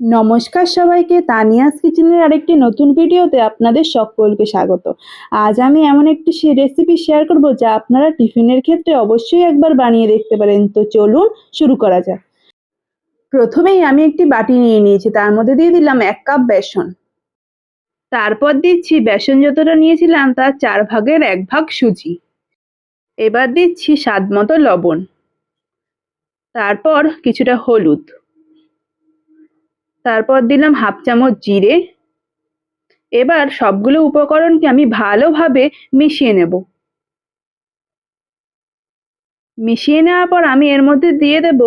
নমস্কার সবাইকে, তানিয়াস কিচেনের আরেকটি নতুন ভিডিওতে আপনাদের সকলকে স্বাগত। আজ আমি এমন একটি রেসিপি শেয়ার করব যা আপনারা টিফিনের ক্ষেত্রে অবশ্যই একবার বানিয়ে দেখতে পারেন। তো চলুন শুরু করা যাক। প্রথমেই আমি একটি বাটি নিয়ে নিয়েছি, তার মধ্যে দিয়ে দিলাম এক কাপ বেসন। তারপর দিচ্ছি বেসন যতটা নিয়েছিলাম তার চার ভাগের এক ভাগ সুজি। এবার দিচ্ছি স্বাদ মতো লবণ। তারপর কিছুটা হলুদ। তারপর দিলাম হাফ চামচ জিরে। এবার সবগুলো উপকরণকে আমি ভালোভাবে মিশিয়ে নেব। মিশিয়ে নেওয়ার পর আমি এর মধ্যে দিয়ে দেব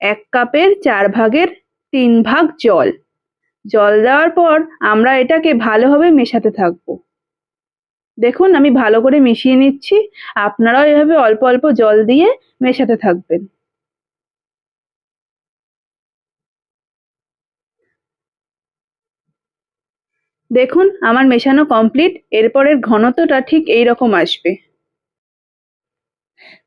এক কাপের চার ভাগের তিন ভাগ জল। জল দেওয়ার পর আমরা এটাকে ভালোভাবে মেশাতে থাকব। দেখুন, আমি ভালো করে মিশিয়ে নিচ্ছি। আপনারাও এভাবে অল্প অল্প জল দিয়ে মেশাতে থাকবেন। দেখুন, আমার মেশানো কমপ্লিট এরপরের ঘনত্বটা ঠিক এই রকম আসবে।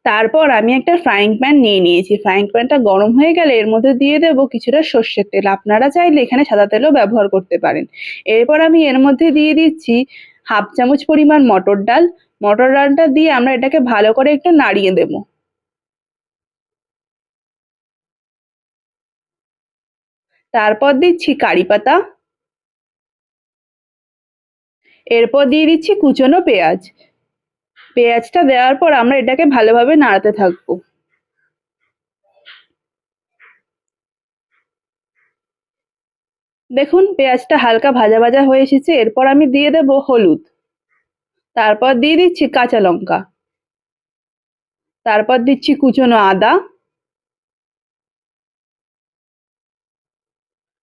তারপর আমি একটা ফ্রাইং প্যান নিয়ে নিয়েছি। ফ্রাইং প্যানটা গরম হয়ে গেলে এর মধ্যে দিয়ে দেব কিছুটা সর্ষের তেল। আপনারা চাইলে এখানে সাদা তেলও ব্যবহার করতে পারেন। এরপর আমি এর মধ্যে দিয়ে দিচ্ছি হাফ চামচ পরিমাণ মটর ডাল। মটর ডালটা দিয়ে আমরা এটাকে ভালো করে একটু নাড়িয়ে দেব। তারপর দিচ্ছি কারি পাতা। এরপর দিয়ে দিচ্ছি কুচনো পেঁয়াজ। পেঁয়াজটা দেওয়ার পর আমরা এটাকে ভালোভাবে নাড়াতে থাকব। দেখুন, পেঁয়াজটা হালকা ভাজা ভাজা হয়ে এসেছে। এরপর আমি দিয়ে দেব হলুদ। তারপর দিয়ে দিচ্ছি কাঁচা লঙ্কা। তারপর দিচ্ছি কুচনো আদা।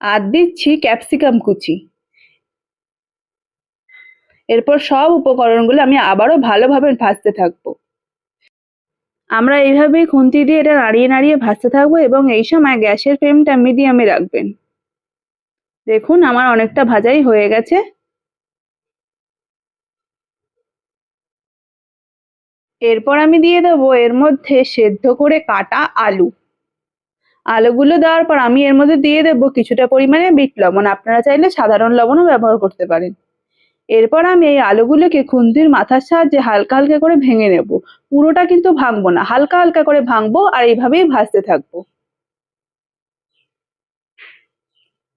আর দিচ্ছি ক্যাপসিকাম কুচি। এরপর সব উপকরণগুলো আমি আবারও ভালোভাবে ভাজতে থাকব। আমরা এইভাবেই খুন্তি দিয়ে এটা নাড়িয়ে নাড়িয়ে ভাজতে থাকব এবং এই সময় গ্যাসের ফ্লেমটা মিডিয়ামে রাখবেন। দেখুন, আমার অনেকটা ভাজাই হয়ে গেছে। এরপর আমি দিয়ে দেবো এর মধ্যে সেদ্ধ করে কাটা আলু। আলুগুলো দেওয়ার পর আমি এর মধ্যে দিয়ে দেবো কিছুটা পরিমাণে বিট লবণ। আপনারা চাইলে সাধারণ লবণও ব্যবহার করতে পারেন। এরপর আমি এই আলুগুলোকে খুন্তির মাথার সাহায্যে হালকা হালকা করে ভেঙে নেব। পুরোটা কিন্তু ভাঙবো না, হালকা হালকা করে ভাঙবো আর এইভাবেই ভাজতে থাকব।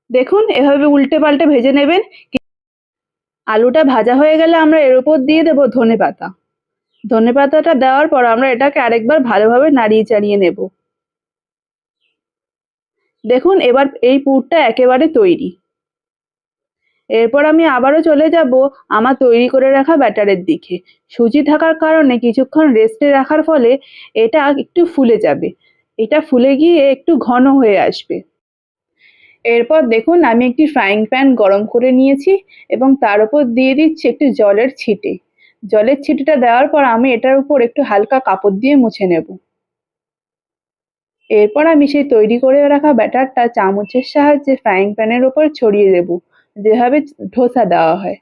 দেখুন, এভাবে উল্টে পাল্টে ভেজে নেবেন। আলুটা ভাজা হয়ে গেলে আমরা এর উপর দিয়ে দেবো ধনে পাতা। ধনে পাতাটা দেওয়ার পর আমরা এটাকে আরেকবার ভালোভাবে নাড়িয়ে চাড়িয়ে নেব। দেখুন, এবার এই পুরটা একেবারে তৈরি। এরপর আমি আবারও চলে যাব আমার তৈরি করে রাখা ব্যাটারের দিকে। সুজি থাকার কারণে কিছুক্ষণ রেস্টে রাখার ফলে এটা একটু ফুলে যাবে। এটা ফুলে গিয়ে একটু ঘন হয়ে আসবে। এরপর দেখুন আমি একটি ফ্রাইং প্যান গরম করে নিয়েছি এবং তার উপর দিয়ে দিচ্ছি একটু জলের ছিটে। জলের ছিটেটা দেওয়ার পর আমি এটার উপর একটু হালকা কাপড় দিয়ে মুছে নেব। এরপর আমি সেই তৈরি করে রাখা ব্যাটারটা চামচের সাহায্যে ফ্রাইং প্যানের ওপর ছড়িয়ে দেব। যেভাবে ধোসা দেওয়া হয়।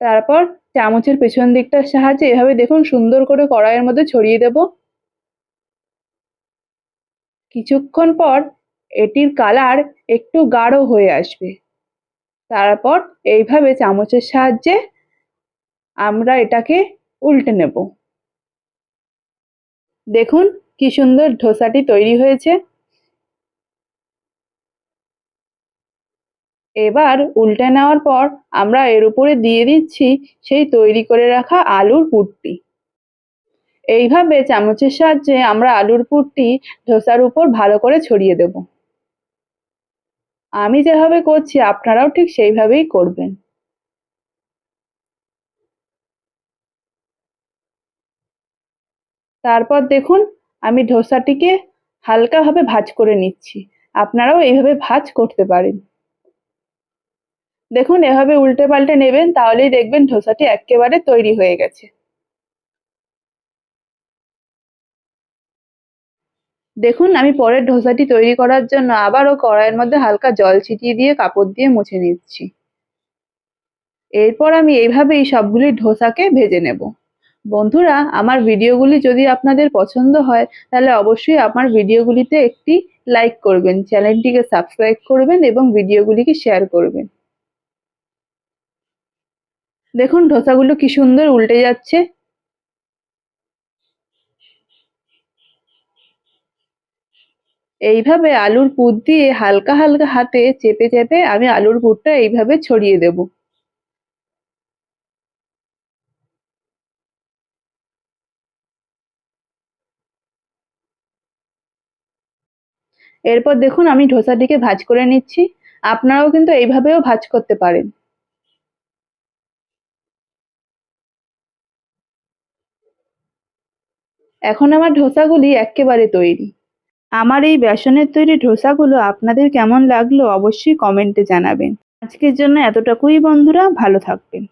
তারপর চামচের পেছন দিকটার সাহায্যে এভাবে দেখুন সুন্দর করে কড়াইয়ের মধ্যে ছড়িয়ে দেব। কিছুক্ষণ পর এটির কালার একটু গাঢ় হয়ে আসবে। তারপর এইভাবে চামচের সাহায্যে আমরা এটাকে উল্টে নেব। দেখুন কি সুন্দর ধোসাটি তৈরি হয়েছে। এবার উল্টে নেওয়ার পর আমরা এর উপরে দিয়ে দিচ্ছি সেই তৈরি করে রাখা আলুর পুরটি এইভাবে চামচের সাহায্যে আমরা আলুর পুরটি ধোসার উপর ভালো করে ছড়িয়ে দেব। আমি যেভাবে করছি আপনারাও ঠিক সেইভাবেই করবেন। তারপর দেখুন, আমি ধোসাটিকে হালকাভাবে ভাজ করে নিচ্ছি। আপনারাও এইভাবে ভাজ করতে পারেন। দেখুন, এভাবে উল্টে পাল্টে নেবেন, তাহলেই দেখবেন ধোসাটি একেবারে তৈরি হয়ে গেছে। দেখুন, আমি পরের ধোসাটি তৈরি করার জন্য আবারও কড়াইয়ের মধ্যে হালকা জল ছিটিয়ে দিয়ে কাপড় দিয়ে মুছে নিচ্ছি। এরপর আমি এইভাবেই সবগুলি ধোসাকে ভেজে নেব। বন্ধুরা, আমার ভিডিওগুলি যদি আপনাদের পছন্দ হয়, তাহলে অবশ্যই আমার ভিডিওগুলিতে একটি লাইক করবেন, চ্যানেলটিকে সাবস্ক্রাইব করবেন এবং ভিডিওগুলিকে শেয়ার করবেন। দেখুন ধোসাগুলো কি সুন্দর উল্টে যাচ্ছে। এইভাবে আলুর পুর দিয়ে হালকা হালকা হাতে চেপে চেপে আমি আলুর পুরটা এইভাবে ছড়িয়ে দেব। এরপর দেখুন, আমি ধোসাটিকে ভাজ করে নিচ্ছি। আপনারাও কিন্তু এইভাবেও ভাজ করতে পারেন। এখন আমার ধোসাগুলি একেবারে তৈরি। আমার এই বেসনের তৈরি ধোসাগুলো আপনাদের কেমন লাগল অবশ্যই কমেন্টে জানাবেন। আজকের জন্য এতটুকুই বন্ধুরা, ভালো থাকবেন।